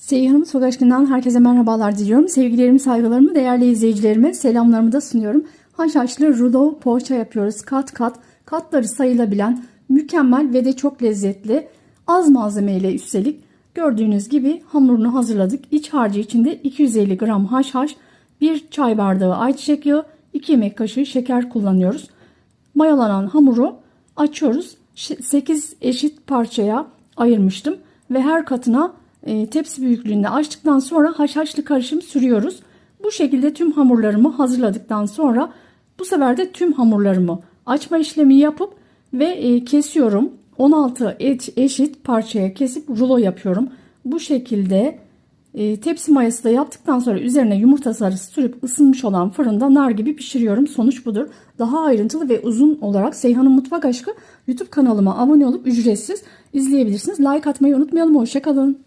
Seyhan'ın Mutfak Aşkı'ndan herkese merhabalar diliyorum. Sevgilerimi, saygılarımı, değerli izleyicilerime selamlarımı da sunuyorum. Haşhaşlı rulo poğaça yapıyoruz. Kat kat, katları sayılabilen, mükemmel ve de çok lezzetli. Az malzemeyle üstelik. Gördüğünüz gibi hamurunu hazırladık. İç harcı içinde 250 gram haşhaş, 1 çay bardağı ayçiçek yağı, 2 yemek kaşığı şeker kullanıyoruz. Mayalanan hamuru açıyoruz. 8 eşit parçaya ayırmıştım ve her katına e, tepsi büyüklüğünde açtıktan sonra haşhaşlı karışım sürüyoruz. Bu şekilde tüm hamurlarımı hazırladıktan sonra bu sefer de tüm hamurlarımı açma işlemi yapıp ve e, kesiyorum. 16 eş- eşit parçaya kesip rulo yapıyorum. Bu şekilde e, tepsi mayası da yaptıktan sonra üzerine yumurta sarısı sürüp ısınmış olan fırında nar gibi pişiriyorum. Sonuç budur. Daha ayrıntılı ve uzun olarak Seyhan'ın Mutfak Aşkı YouTube kanalıma abone olup ücretsiz izleyebilirsiniz. Like atmayı unutmayalım. Hoşçakalın.